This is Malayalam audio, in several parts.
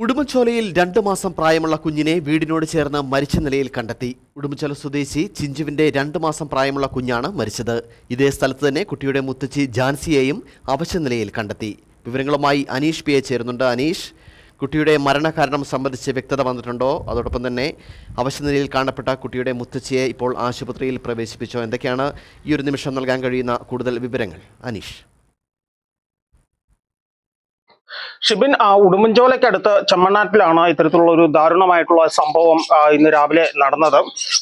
ഉടുമ്പൻചോലയിൽ രണ്ടു മാസം പ്രായമുള്ള കുഞ്ഞിനെ വീടിനോട് ചേർന്ന് മരിച്ച നിലയിൽ കണ്ടെത്തി. ഉടുമ്പൻചോല സ്വദേശി ചിഞ്ചുവിന്റെ രണ്ടു മാസം പ്രായമുള്ള കുഞ്ഞാണ് മരിച്ചത്. ഇതേ സ്ഥലത്ത് തന്നെ കുട്ടിയുടെ മുത്തച്ഛി ജാൻസിയെയും അവശ നിലയിൽ കണ്ടെത്തി. വിവരങ്ങളുമായി അനീഷ് പിയെ ചേരുന്നുണ്ട്. അനീഷ് കുട്ടിയുടെ മരണകാരണം സംബന്ധിച്ച് വ്യക്തത വന്നിട്ടുണ്ടോ? അതോടൊപ്പം തന്നെ അവശ നിലയിൽ കാണപ്പെട്ട കുട്ടിയുടെ മുത്തച്ഛിയെ ഇപ്പോൾ ആശുപത്രിയിൽ പ്രവേശിപ്പിച്ചോ? എന്തൊക്കെയാണ് ഈ ഒരു നിമിഷം നൽകാൻ കഴിയുന്ന കൂടുതൽ വിവരങ്ങൾ? അനീഷ്. ഷിബിൻ ആ, ഉടുമ്പൻചോലയ്ക്കടുത്ത് ചെമ്മണ്ണാട്ടിലാണ് ഇത്തരത്തിലുള്ള ഒരു ദാരുണമായിട്ടുള്ള സംഭവം ഇന്ന് രാവിലെ നടന്നത്.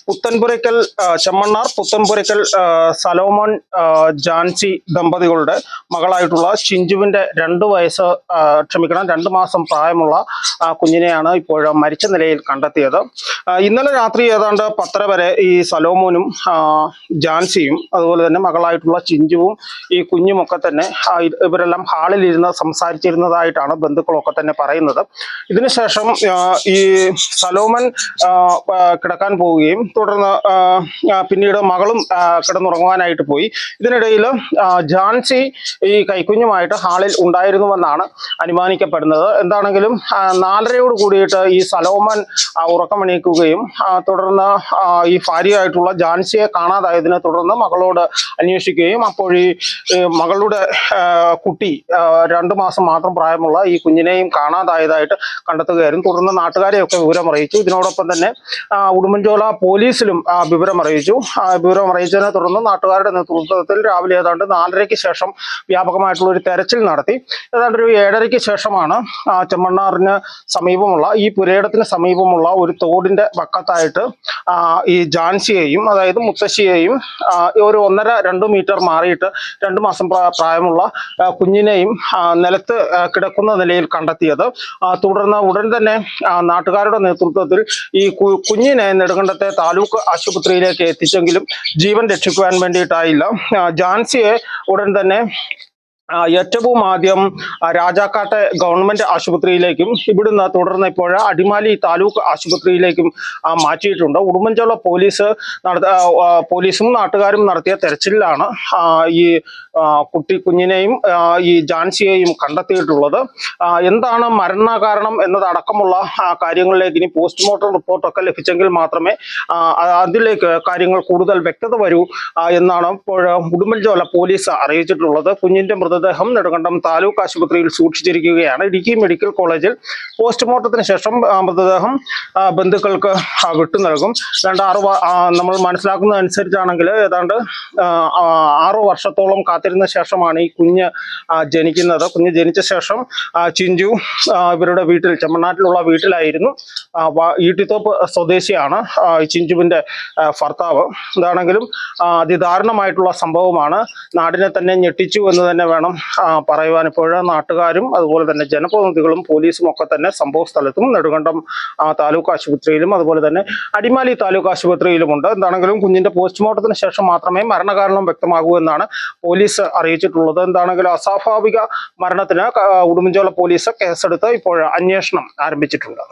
പുത്തൻപുരയ്ക്കൽ ചമ്മണ്ണാർ പുത്തൻപുരയ്ക്കൽ സലോമോൻ ജാൻസി ദമ്പതികളുടെ മകളായിട്ടുള്ള ഷിഞ്ചുവിന്റെ രണ്ട് വയസ്സ് ക്ഷമിക്കണം രണ്ട് മാസം പ്രായമുള്ള കുഞ്ഞിനെയാണ് ഇപ്പോൾ മരിച്ച നിലയിൽ കണ്ടെത്തിയത്. ഇന്നലെ രാത്രി ഏതാണ്ട് പത്തര വരെ ഈ സലോമോനും ജാൻസിയും അതുപോലെ തന്നെ മകളായിട്ടുള്ള ചിഞ്ചുവും ഈ കുഞ്ഞുമൊക്കെ തന്നെ ഇവരെല്ലാം ഹാളിൽ ഇരുന്ന് സംസാരിച്ചിരുന്നതായിട്ടാണ് ബന്ധുക്കളൊക്കെ തന്നെ പറയുന്നത്. ഇതിനുശേഷം ഈ സലോമൻ കിടക്കാൻ പോവുകയും തുടർന്ന് പിന്നീട് മകളും കിടന്നുറങ്ങുവാനായിട്ട് പോയി. ഇതിനിടയിൽ ജാൻസി ഈ കൈക്കുഞ്ഞുമായിട്ട് ഹാളിൽ ഉണ്ടായിരുന്നുവെന്നാണ് അനുമാനിക്കപ്പെടുന്നത്. എന്താണെങ്കിലും നാലരയോട് കൂടിയിട്ട് ഈ സലോമൻ ഉറക്കമണിയിക്കുകയും തുടർന്ന് ഈ ഭാര്യയായിട്ടുള്ള ജാൻസിയെ കാണാതായതിനെ തുടർന്ന് മകളോട് അന്വേഷിക്കുകയും അപ്പോൾ മകളുടെ കുട്ടി രണ്ട് മാസം മാത്രം പ്രായമുള്ള ഈ കുഞ്ഞിനെയും കാണാതായതായിട്ട് കണ്ടെത്തുകയായിരുന്നു. തുടർന്ന് നാട്ടുകാരെയൊക്കെ വിവരമറിയിച്ചു ഇതിനോടൊപ്പം തന്നെ ഉടുമ്പൻചോല പോലീസിലും വിവരമറിയിച്ചു വിവരം അറിയിച്ചു. ആ, വിവരം അറിയിച്ചതിനെ തുടർന്ന് നാട്ടുകാരുടെ നേതൃത്വത്തിൽ രാവിലെ ഏതാണ്ട് നാലരയ്ക്ക് ശേഷം വ്യാപകമായിട്ടുള്ള ഒരു തെരച്ചിൽ നടത്തി. ഏതാണ്ട് ഒരു ഏഴരയ്ക്ക് ശേഷമാണ് ചെമ്മണ്ണാറിന് സമീപമുള്ള ഈ പുരയിടത്തിന് സമീപമുള്ള ഒരു തോടിന്റെ വക്കത്തായിട്ട് ഈ ജാൻസിയെയും അതായത് മുത്തശ്ശിയെയും ഒരു ഒന്നര രണ്ട് മീറ്റർ മാറിയിട്ട് രണ്ട് മാസം പ്രായമുള്ള കുഞ്ഞിനെയും നിലത്ത് കിടക്കുന്ന നിലയിൽ കണ്ടെത്തിയത്. തുടർന്ന് ഉടൻ തന്നെ നാട്ടുകാരുടെ നേതൃത്വത്തിൽ ഈ കുഞ്ഞിനെ നെടുങ്കണ്ടത്തെ താലൂക്ക് ആശുപത്രിയിലേക്ക് എത്തിച്ചെങ്കിലും ജീവൻ രക്ഷിക്കുവാൻ വേണ്ടിയിട്ടായില്ല. ജാൻസിയെ ഉടൻ തന്നെ ഏറ്റവും ആദ്യം രാജാക്കാട്ടെ ഗവൺമെന്റ് ആശുപത്രിയിലേക്കും ഇവിടുന്ന് തുടർന്ന് ഇപ്പോൾ അടിമാലി താലൂക്ക് ആശുപത്രിയിലേക്കും മാറ്റിയിട്ടുണ്ട്. ഉടുമ്പൻചോള പോലീസ് നട പോലീസും നാട്ടുകാരും നടത്തിയ തെരച്ചിലാണ് ഈ കുട്ടി കുഞ്ഞിനെയും ഈ ജാൻസിയെയും കണ്ടെത്തിയിട്ടുള്ളത്. എന്താണ് മരണ കാരണം എന്നതടക്കമുള്ള കാര്യങ്ങളിലേക്ക് ഇനി പോസ്റ്റ്മോർട്ടം റിപ്പോർട്ടൊക്കെ ലഭിച്ചെങ്കിൽ മാത്രമേ അതിലേക്ക് കാര്യങ്ങൾ കൂടുതൽ വ്യക്തത വരൂ എന്നാണ് ഇപ്പോൾ ഉടുമ്പൻചോല പോലീസ് അറിയിച്ചിട്ടുള്ളത്. കുഞ്ഞിന്റെ മൃതദേഹം നെടുങ്കണ്ടം താലൂക്ക് ആശുപത്രിയിൽ സൂക്ഷിച്ചിരിക്കുകയാണ്. ഇടുക്കി മെഡിക്കൽ കോളേജിൽ പോസ്റ്റ്മോർട്ടത്തിന് ശേഷം മൃതദേഹം ബന്ധുക്കൾക്ക് വിട്ടു നൽകും. ഏതാണ്ട് ആറു നമ്മൾ മനസ്സിലാക്കുന്ന അനുസരിച്ചാണെങ്കിൽ ഏതാണ്ട് ആറു വർഷത്തോളം കാത്തിരുന്ന ശേഷമാണ് ഈ കുഞ്ഞ് ജനിക്കുന്നത്. കുഞ്ഞ് ജനിച്ച ശേഷം ചിഞ്ചു ഇവരുടെ വീട്ടിൽ ചെമ്മണ്ണാട്ടിലുള്ള വീട്ടിലായിരുന്നു. ഈട്ടിത്തോപ്പ് സ്വദേശിയാണ് ചിഞ്ചുവിന്റെ ഭർത്താവ്. എന്താണെങ്കിലും അതിദാരുണമായിട്ടുള്ള സംഭവമാണ്. നാടിനെ തന്നെ ഞെട്ടിച്ചു എന്ന് തന്നെ വേണം ആ, പറയുവാൻ ഇപ്പോൾ നാട്ടുകാരും അതുപോലെ തന്നെ ജനപ്രതിനിധികളും പോലീസും ഒക്കെ തന്നെ സംഭവ സ്ഥലത്തും നെടുങ്കണ്ടം ആ, താലൂക്ക് ആശുപത്രിയിലും അതുപോലെ തന്നെ അടിമാലി താലൂക്ക് ആശുപത്രിയിലുമുണ്ട്. എന്താണെങ്കിലും കുഞ്ഞിന്റെ പോസ്റ്റ്മോർട്ടത്തിന് ശേഷം മാത്രമേ മരണകാരണം വ്യക്തമാകൂ എന്നാണ് പോലീസ് അറിയിച്ചിട്ടുള്ളത്. എന്താണെങ്കിലും അസ്വാഭാവിക മരണത്തിന് ഉടുമ്പൻചോല പോലീസ് കേസെടുത്ത് ഇപ്പോൾ അന്വേഷണം ആരംഭിച്ചിട്ടുണ്ട്.